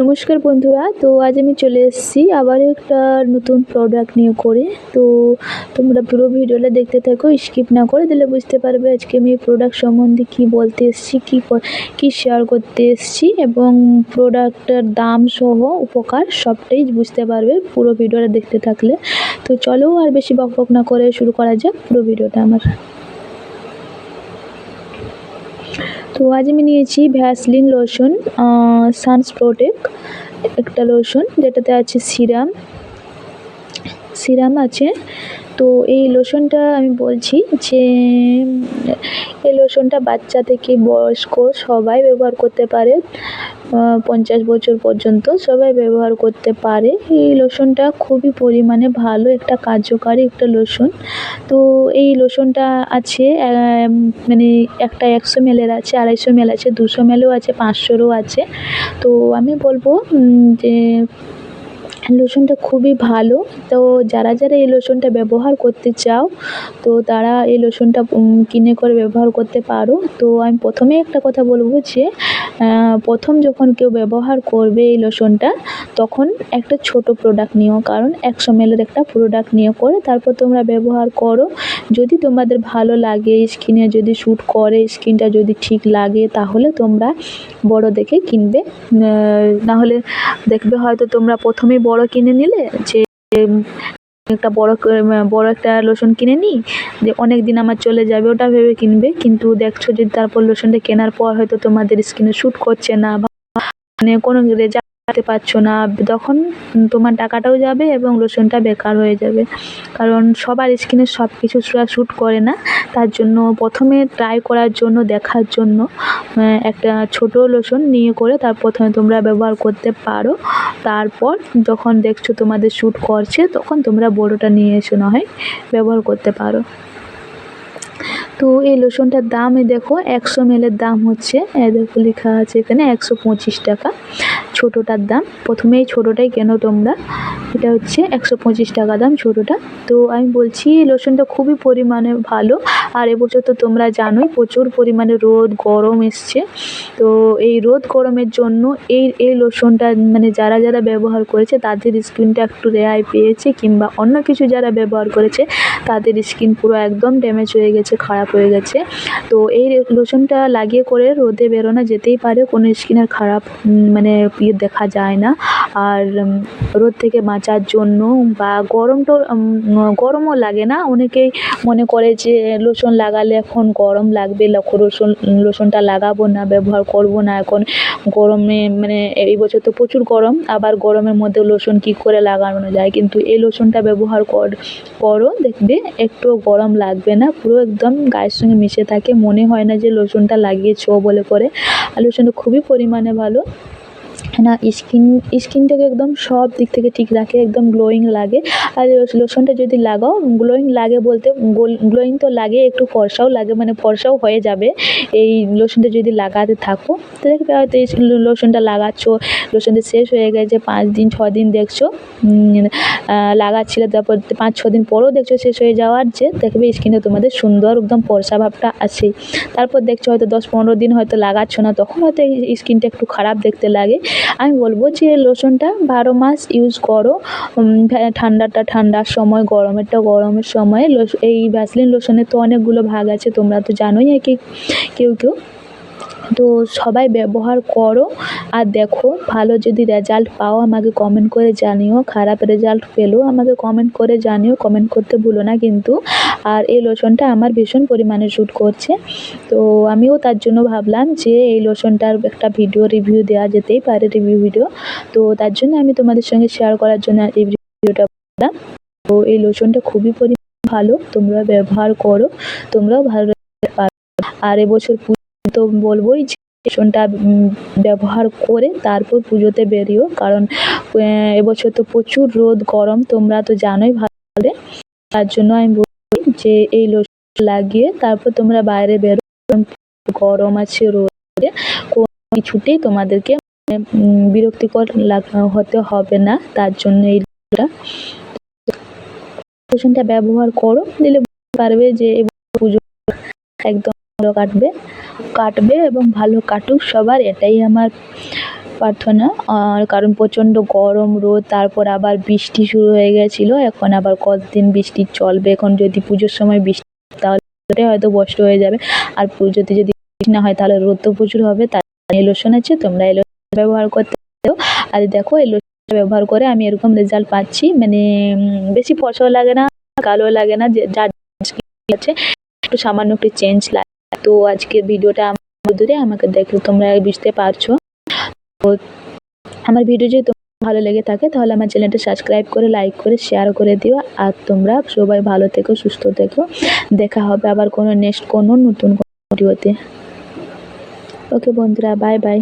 নমস্কার বন্ধুরা, তো আজ আমি চলে এসেছি আবার একটা নতুন প্রোডাক্ট নিয়ে করে। তো তোমরা পুরো ভিডিওটা দেখতে থাকো স্কিপ না করে দিলে বুঝতে পারবে আজকে আমি প্রোডাক্ট সম্বন্ধে কি বলতে এসেছি, কী কী শেয়ার করতে এসেছি এবং প্রোডাক্টের দাম সহ উপকার সবটাই বুঝতে পারবে পুরো ভিডিওটা দেখতে থাকলে। তো চলো আর বেশি বক বক না করে শুরু করা যাক পুরো ভিডিওটা আমার। তো আজ আমি নিয়েছি ভ্যাসলিন লোশন সানস প্রোটেক একটা লোশন যেটাতে আছে সিরাম। সিরাম আছে তো এই লোশনটা আমি বলছি যে, এই লোশনটা বাচ্চা থেকে বয়স্ক সবাই ব্যবহার করতে পারে পঞ্চাশ বছর পর্যন্ত সবাই ব্যবহার করতে পারে। এই লোশনটা খুবই পরিমাণে ভালো, একটা কার্যকারী একটা লোশন তো এই লোশনটা আছে মানে একটা একশো মেলের আছে, আড়াইশো মেল আছে, দুশো মেলও আছে, পাঁচশোরও আছে। তো আমি বলব যে লোশনটা খুবই ভালো। তো যারা যারা এই লোশনটা ব্যবহার করতে চাও, তো তারা এই লোশনটা কিনে করে ব্যবহার করতে পারো। তো আমি প্রথমেই একটা কথা বলব যে প্রথম যখন কেউ ব্যবহার করবে এই লোশনটা তখন একটা ছোট প্রোডাক্ট নিও। কারণ একশো এমএলের একটা প্রোডাক্ট নিয়ে করে তারপর তোমরা ব্যবহার করো। যদি তোমাদের ভালো লাগে স্কিনে যদি শ্যুট করে স্কিনটা যদি ঠিক লাগে, তাহলে তোমরা বড় দেখে কিনবে। নাহলে দেখবে হয়তো তোমরা প্রথমেই বড় কিনে নিলে যে, একটা বড় বড় একটা লোশন কিনে নিই, যে অনেক দিন আমার চলে যাবে, ওটা ভেবে কিনবে। কিন্তু দেখছ যে তারপর লোশনটা কেনার পর হয়তো তোমাদের স্কিনে শ্যুট করছে না বা মানে কোনো রেজাল্ট পেতে পারছ না। তখন তোমার টাকাটাও যাবে এবং লোশনটা বেকার হয়ে যাবে। কারণ সবার স্কিনে সব কিছু শ্যুট করে না। তার জন্য প্রথমে ট্রাই করার জন্য, দেখার জন্য একটা ছোট লোশন নিয়ে করে তার প্রথমে তোমরা ব্যবহার করতে পারো। তারপর যখন দেখছ তোমাদের শ্যুট করছে, তখন তোমরা বড়োটা নিয়ে এসো না হয় ব্যবহার করতে পারো। তো এই লোশনটার দাম দেখো, একশো মেলের দাম হচ্ছে। দেখো লেখা আছে এখানে একশো পঁচিশ টাকা। ছোটোটার দাম। প্রথমে এই ছোটোটাই কেন তোমরা? এটা হচ্ছে একশো পঁচিশ টাকা দাম ছোটোটা। তো আমি বলছি, এই লোশনটা খুবই পরিমাণে ভালো। আর এবছর তো তোমরা জানোই, প্রচুর পরিমাণে রোদ, গরম এসছে। তো এই রোদ, গরমের জন্য এই এই লোশনটা মানে যারা যারা ব্যবহার করেছে, তাদের স্কিনটা একটু রেহাই পেয়েছে, কিংবা অন্য কিছু যারা ব্যবহার করেছে, তাদের স্কিন পুরো একদম ড্যামেজ হয়ে গেছে, খারাপ হয়ে গেছে। তো এই লোশনটা লাগিয়ে করে রোদে বেরোনো যেতেই পারে, কোনো স্কিনের খারাপ মানে ইয়ে দেখা যায় না। আর রোদ থেকে বাঁচার জন্য বা গরম তো গরমও লাগে না। অনেকেই মনে করে যে লোশন লাগালে এখন গরম লাগবে লোশন লোশনটা লাগাবো না, ব্যবহার করব না। এখন গরমে মানে এই বছর তো প্রচুর গরম, আবার গরমের মধ্যে লোশন কী করে লাগানো যায়? কিন্তু এই লোশনটা ব্যবহার কর, করো, দেখবে একটু গরম লাগবে না, পুরো একদম গায়ের সঙ্গে মিশে থাকে। মনে হয় না যে লোশনটা লাগিয়েছো বলে পরে। আর লোশনটা খুবই পরিমাণে ভালো। না, স্কিন স্কিনটাকে একদম সব দিক থেকে ঠিক রাখে, একদম গ্লোয়িং লাগে। আর লোশনটা যদি লাগাও গ্লোয়িং লাগে বলতে গ্লোয়িং তো লাগে, একটু ফর্সাও লাগে মানে ফর্সাও হয়ে যাবে। এই লোশনটা যদি লাগাতে থাকো, তো দেখবে হয়তো এই লোশনটা লাগাচ্ছ লোশনটা শেষ হয়ে গেছে, পাঁচ দিন, ছ দিন দেখছ লাগাচ্ছিলে, তারপর পাঁচ, ছ দিন পরেও দেখছ শেষ হয়ে যাওয়ার যে, দেখবে স্কিনে তোমাদের সুন্দর একদম ফর্সা ভাবটা আছে তারপর দেখছ হয়তো দশ, পনেরো দিন হয়তো লাগাচ্ছ না, তখন হয়তো স্কিনটা একটু খারাপ দেখতে লাগে। আমি বলব যে লোশনটা বারো মাস ইউজ করো। ঠান্ডাটা ঠান্ডার সময়, গরমেরটা গরমের সময়। এই ভ্যাসলিন লোশনের তো অনেকগুলো ভাগ আছে, তোমরা তো জানোই একে, কেউ কেউ। তো সবাই ব্যবহার করো। আর দেখো, ভালো যদি রেজাল্ট পাও, আমাকে কমেন্ট করে জানিও। খারাপ রেজাল্ট পেলেও আমাকে কমেন্ট করে জানিও। কমেন্ট করতে ভুলো না কিন্তু। আর এই লোশনটা আমার ভীষণ পরিমাণে শ্যুট করছে। তো আমিও তার জন্য ভাবলাম যে এই লোশনটার একটা ভিডিও রিভিউ দেওয়া যেতেই পারে রিভিউ ভিডিও তো তার জন্য আমি তোমাদের সঙ্গে শেয়ার করার জন্য এই ভিডিওটা বললাম। তো এই লোশনটা খুবই পরিমাণ ভালো। তোমরা ব্যবহার করো। তোমরাও ভালো আর এবছর তো বলবোই যে লোশনটা ব্যবহার করে তারপর পুজোতে বেরিও। কারণ এবছর তো প্রচুর রোদ, গরম, তোমরা তো জানোই ভালো। তার জন্য আমি বলি যে এই লোশন লাগিয়ে তারপর তোমরা বাইরে বেরো। গরম আছে রোদে, কোনো কিছুতেই তোমাদেরকে বিরক্তিকর হতে হবে না। তার জন্য এই লোশনটা ব্যবহার করো, দিলে পারবে যে পুজো একদম ভালো কাটবে কাটবে এবং ভালো কাটুক সবার, এটাই আমার প্রার্থনা। আর কারণ প্রচণ্ড গরম, রোদ, তারপর আবার বৃষ্টি শুরু হয়ে গেছিল, এখন আবার কতদিন বৃষ্টি চলবে? এখন যদি পুজোর সময় বৃষ্টি তাহলে হয়তো কষ্ট হয়ে যাবে। আর পুজোতে যদি বৃষ্টি না হয়, তাহলে রোদ তো প্রচুর হবে, তার লোশন আছে, তোমরা এই লোশন ব্যবহার করতে আর দেখো, এই লোশন ব্যবহার করে আমি এরকম রেজাল্ট পাচ্ছি মানে বেশি ফর্সাও লাগে না, কালো লাগে না, যে, যার আছে, একটু সামান্য একটু চেঞ্জ লাগে। তো আজকের ভিডিওটা আমার আমাকে দেখলে তোমরা বুঝতে পারছ। তো আমার ভিডিও যদি ভালো লেগে থাকে, তাহলে আমার চ্যানেলটা সাবস্ক্রাইব করে, লাইক করে শেয়ার করে দিও। আর তোমরা সবাই ভালো থেকো, সুস্থ থেকো। দেখা হবে আবার কোনো নেক্সট কোনো নতুন ভিডিওতে। ওকে বন্ধুরা বাই বাই